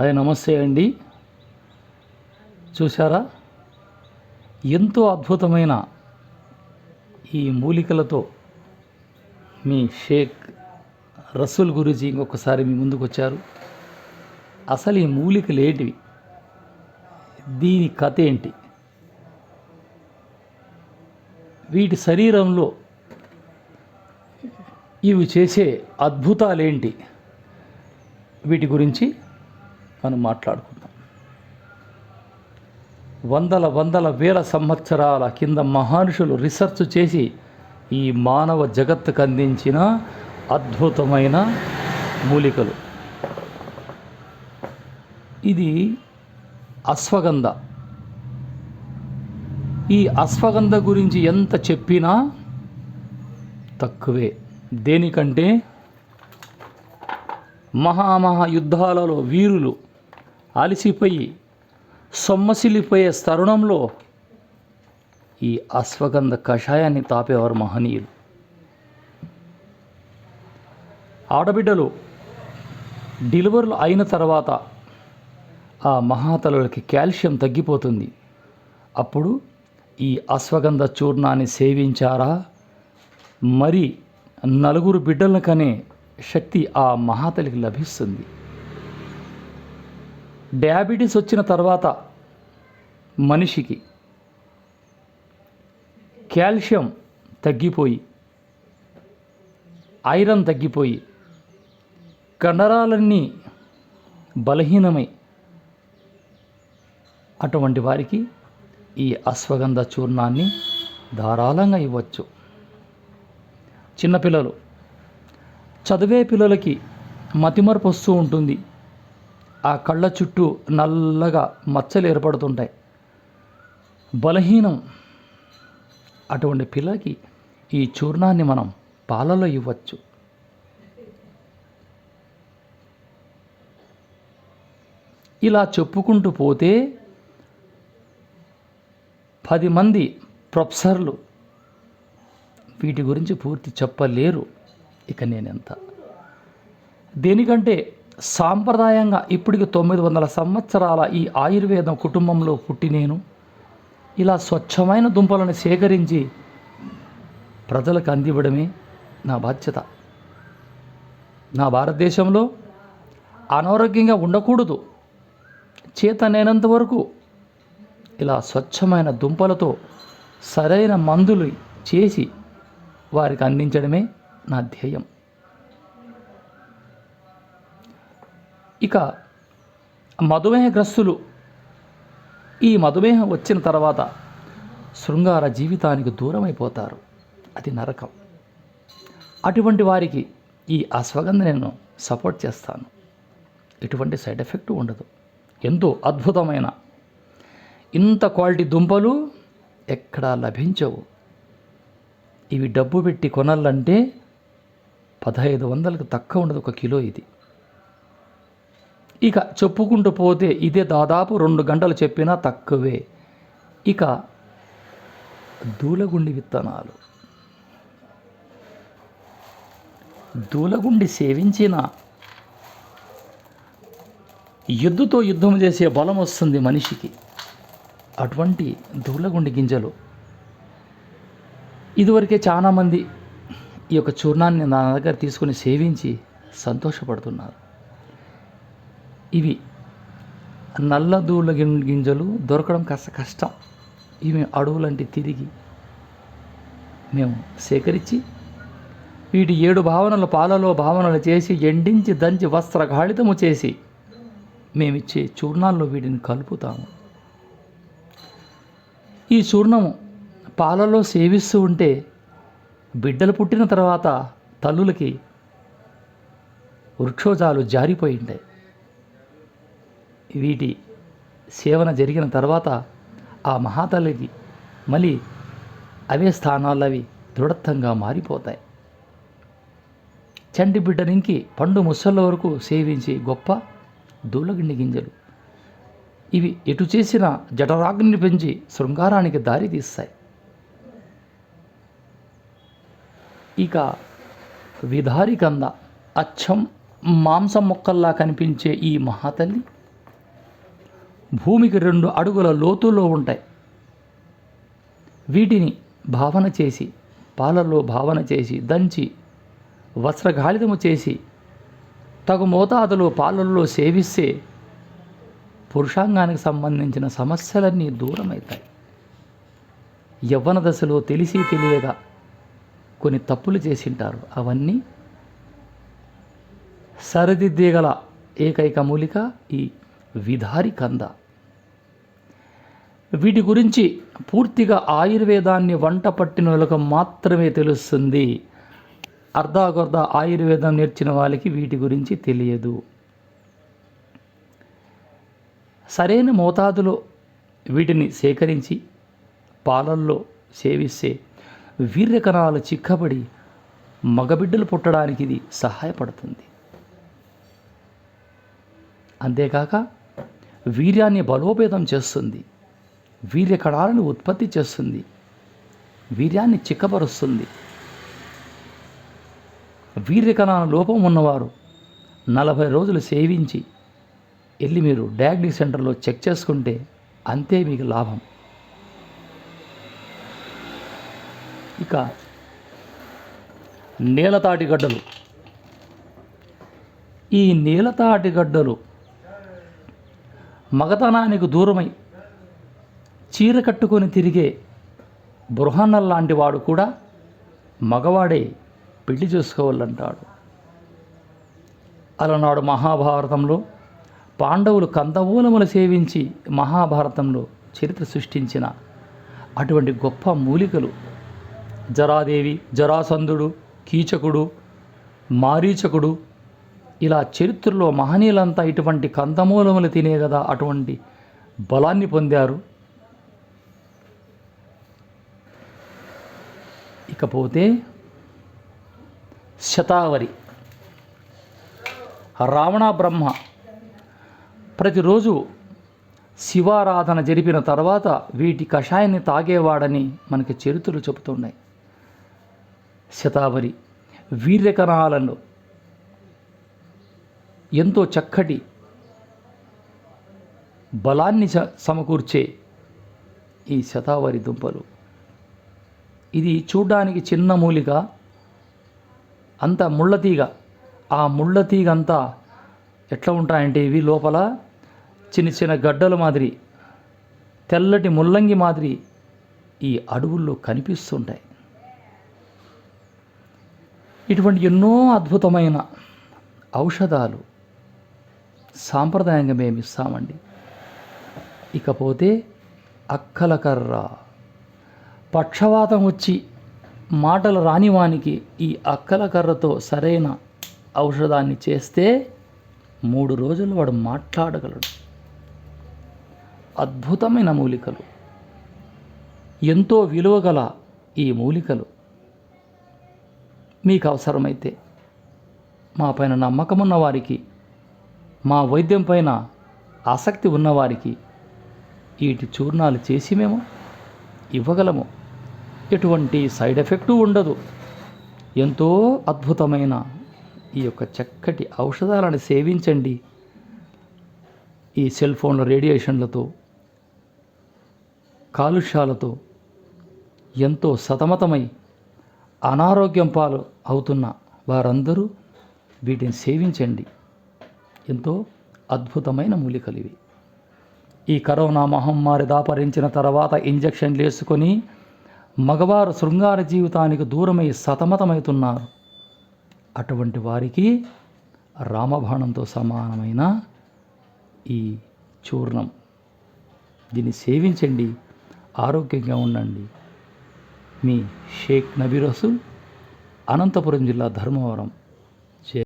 Hi నమస్తే అండి. చూసారా ఎంతో అద్భుతమైన ఈ మూలికలతో మీ షేక్ రసూల్ గురించి ఇంకొకసారి మీ ముందుకు వచ్చారు. అసలు ఈ మూలికలు ఏంటివి? దీని కథ ఏంటి? వీటి శరీరంలో ఇవి చేసే అద్భుతాలేంటి? వీటి గురించి మనం మాట్లాడుకుందాం. వందల వందల వేల సంవత్సరాల కింద మహానుషులు రీసెర్చ్ చేసి ఈ మానవ జగత్తుకు అందించిన అద్భుతమైన మూలికలు. ఇది అశ్వగంధ. ఈ అశ్వగంధ గురించి ఎంత చెప్పినా తక్కువే. దేనికంటే మహామహా యుద్ధాలలో వీరులు అలసిపోయి సొమ్మసిల్లిపోయే తరుణంలో ఈ అశ్వగంధ కషాయాన్ని తాపేవారు మహనీయులు. ఆడబిడ్డలు డెలివరీలు అయిన తర్వాత ఆ మహాతలులకి కాల్షియం తగ్గిపోతుంది. అప్పుడు ఈ అశ్వగంధ చూర్ణాన్ని సేవించారా? మరి నలుగురు బిడ్డలను కనే శక్తి ఆ మహాతలికి లభిస్తుంది. డయాబెటీస్ వచ్చిన తర్వాత మనిషికి కాల్షియం తగ్గిపోయి ఐరన్ తగ్గిపోయి కండరాలన్నీ బలహీనమై అటువంటి వారికి ఈ అశ్వగంధ చూర్ణాన్ని ధారాళంగా ఇవ్వచ్చు. చిన్నపిల్లలు చదివే పిల్లలకి మతిమరుపు వస్తూ ఉంటుంది. ఆ కళ్ళ చుట్టూ నల్లగా మచ్చలు ఏర్పడుతుంటాయి. బలహీనం అటువంటి పిల్లకి ఈ చూర్ణాన్ని మనం పాలలో ఇవ్వచ్చు. ఇలా చెప్పుకుంటూ పోతే పది మంది ప్రొఫెసర్లు వీటి గురించి పూర్తి చెప్పలేరు. ఇక నేనెంత? దేనికంటే సాంప్రదాయంగా ఇప్పటికి తొమ్మిది వందల సంవత్సరాల ఈ ఆయుర్వేదం కుటుంబంలో పుట్టి నేను ఇలా స్వచ్ఛమైన దుంపలను సేకరించి ప్రజలకు అందివ్వడమే నా బాధ్యత. నా భారతదేశంలో అనారోగ్యంగా ఉండకూడదు. చేతనైనంత వరకు ఇలా స్వచ్ఛమైన దుంపలతో సరైన మందులు చేసి వారికి అందించడమే నా ధ్యేయం. ఇక మధుమేహగ్రస్తులు ఈ మధుమేహం వచ్చిన తర్వాత శృంగార జీవితానికి దూరమైపోతారు. అది నరకం. అటువంటి వారికి ఈ అశ్వగంధ నేను సపోర్ట్ చేస్తాను. ఎటువంటి సైడ్ ఎఫెక్ట్ ఉండదు. ఎంతో అద్భుతమైన ఇంత క్వాలిటీ దుంపలు ఎక్కడా లభించవు. ఇవి డబ్బు పెట్టి కొనాలంటే పదహైదు వందలకు తక్కువ ఉండదు ఒక కిలో ఇది. ఇక చెప్పుకుంటూ పోతే ఇదే దాదాపు రెండు గంటలు చెప్పినా తక్కువే. ఇక దూలగుండి విత్తనాలు. దూలగుండి సేవించిన ఎద్దుతో యుద్ధం చేసే బలం వస్తుంది మనిషికి. అటువంటి దూలగుండి గింజలు. ఇదివరకే చాలామంది ఈ యొక్క చూర్ణాన్ని నా దగ్గర తీసుకొని సేవించి సంతోషపడుతున్నారు. ఇవి. నల్ల దూళ్ళ గిం- గింజలు దొరకడం కాస్త కష్టం. ఇవి అడవులంటి తిరిగి మేము సేకరించి వీటి ఏడు భావనలు పాలలో భావనలు చేసి ఎండించి దంచి వస్త్ర గాళితము చేసి మేమిచ్చే చూర్ణాల్లో వీటిని కలుపుతాము. ఈ చూర్ణము పాలలో సేవిస్తూ ఉంటే బిడ్డలు పుట్టిన తర్వాత తల్లులకి వృక్షోజాలు జారిపోయి ఉంటాయి. వీటి సేవన జరిగిన తర్వాత ఆ మహాతల్లికి మళ్ళీ అవే స్థానాలు అవి దృఢత్వంగా మారిపోతాయి. చంటి బిడ్డ నుంచి పండు ముసళ్ళ వరకు సేవించి గొప్ప దూలగిండి గింజలు. ఇవి ఎటు చేసిన జఠరాగ్ని పెంచి శృంగారానికి దారి తీస్తాయి. ఇక విధారి కంద అచ్చం మాంసం మొక్కల్లా కనిపించే ఈ మహాతల్లి భూమికి రెండు అడుగుల లోతులో ఉంటాయి. వీటిని భావన చేసి పాలల్లో భావన చేసి దంచి వస్త్రగాళితము చేసి తగు మోతాదులో పాలల్లో సేవిస్తే పురుషాంగానికి సంబంధించిన సమస్యలన్నీ దూరమవుతాయి. యవ్వన దశలో తెలిసి తెలియగా కొన్ని తప్పులు చేసింటారు. అవన్నీ సరిదిద్దేగల ఏకైక మూలిక ఈ విధారి కంద. వీటి గురించి పూర్తిగా ఆయుర్వేదాన్ని వంట పట్టిన వాళ్ళకు మాత్రమే తెలుస్తుంది. అర్ధాగొర్ధ ఆయుర్వేదం నేర్చిన వాళ్ళకి వీటి గురించి తెలియదు. సరైన మోతాదులో వీటిని సేకరించి పాలల్లో సేవిస్తే వీర్యకణాలు చిక్కబడి మగబిడ్డలు పుట్టడానికి ఇది సహాయపడుతుంది. అంతేకాక వీర్యాన్ని బలోపేతం చేస్తుంది. వీర్య కణాలను ఉత్పత్తి చేస్తుంది. వీర్యాన్ని చిక్కపరుస్తుంది. వీర్య కణాల లోపం ఉన్నవారు నలభై రోజులు సేవించి వెళ్ళి మీరు డయాగ్నిక్ సెంటర్లో చెక్ చేసుకుంటే అంతే మీకు లాభం. ఇక నీలతాటి గడ్డలు. ఈ నీలతాటి గడ్డలు మగతనానికి దూరమై చీర కట్టుకొని తిరిగే బృహన్నల్ లాంటి వాడు కూడా మగవాడే పెళ్ళి చేసుకోవాలంటాడు. అలనాడు మహాభారతంలో పాండవులు కందమూలములు సేవించి మహాభారతంలో చరిత్ర సృష్టించిన అటువంటి గొప్ప మూలికలు జరాదేవి జరాసంధుడు కీచకుడు మారీచకుడు ఇలా చరిత్రలో మహనీయులంతా ఇటువంటి కందమూలములు తినే కదా అటువంటి బలాన్ని పొందారు. ఇకపోతే శతావరి రావణ బ్రహ్మ ప్రతిరోజు శివారాధన జరిపిన తర్వాత వీటి కషాయాన్ని తాగేవాడని మనకి చరిత్రలు చెబుతున్నాయి. శతావరి వీర్యకణాలను ఎంతో చక్కటి బలాన్ని సమకూర్చే ఈ శతావరి దుంపలు. ఇది చూడ్డానికి చిన్న మూలిక అంత ముళ్ళతీగ ఆ ముళ్ళతీగ అంతా ఎట్లా ఉంటాయంటే ఇవి లోపల చిన్న చిన్న గడ్డల మాదిరి తెల్లటి ముల్లంగి మాదిరి ఈ అడవుల్లో కనిపిస్తుంటాయి. ఇటువంటి ఎన్నో అద్భుతమైన ఔషధాలు సాంప్రదాయంగా మేము ఇస్తామండి. ఇకపోతే అక్కలకర్ర. పక్షవాతం వచ్చి మాటలు రానివానికి ఈ అక్కల కర్రతో సరైన ఔషధాన్ని చేస్తే మూడు రోజులు వాడు మాట్లాడగలడు. అద్భుతమైన మూలికలు. ఎంతో విలువగల ఈ మూలికలు. మీకు అవసరమైతే మా పైన నమ్మకం ఉన్న వారికి మా వైద్యం పైన ఆసక్తి ఉన్నవారికి వీటి చూర్ణాలు చేసి మేము ఇవ్వగలము. ఎటువంటి సైడ్ ఎఫెక్టు ఉండదు. ఎంతో అద్భుతమైన ఈ యొక్క చక్కటి ఔషధాలను సేవించండి. ఈ సెల్ ఫోన్ల రేడియేషన్లతో కాలుష్యాలతో ఎంతో సతమతమై అనారోగ్యం పాలు అవుతున్న వారందరూ వీటిని సేవించండి. ఎంతో అద్భుతమైన మూలికలు ఇవి ఈ కరోనా మహమ్మారి దాపరించిన తర్వాత ఇంజక్షన్లు వేసుకొని మగవారు శృంగార జీవితానికి దూరమై సతమతమవుతున్నారు. అటువంటి వారికి రామబాణంతో సమానమైన ఈ చూర్ణం. దీన్ని సేవించండి ఆరోగ్యంగా ఉండండి. మీ షేక్ నబీ రసూల్ అనంతపురం జిల్లా ధర్మవరం.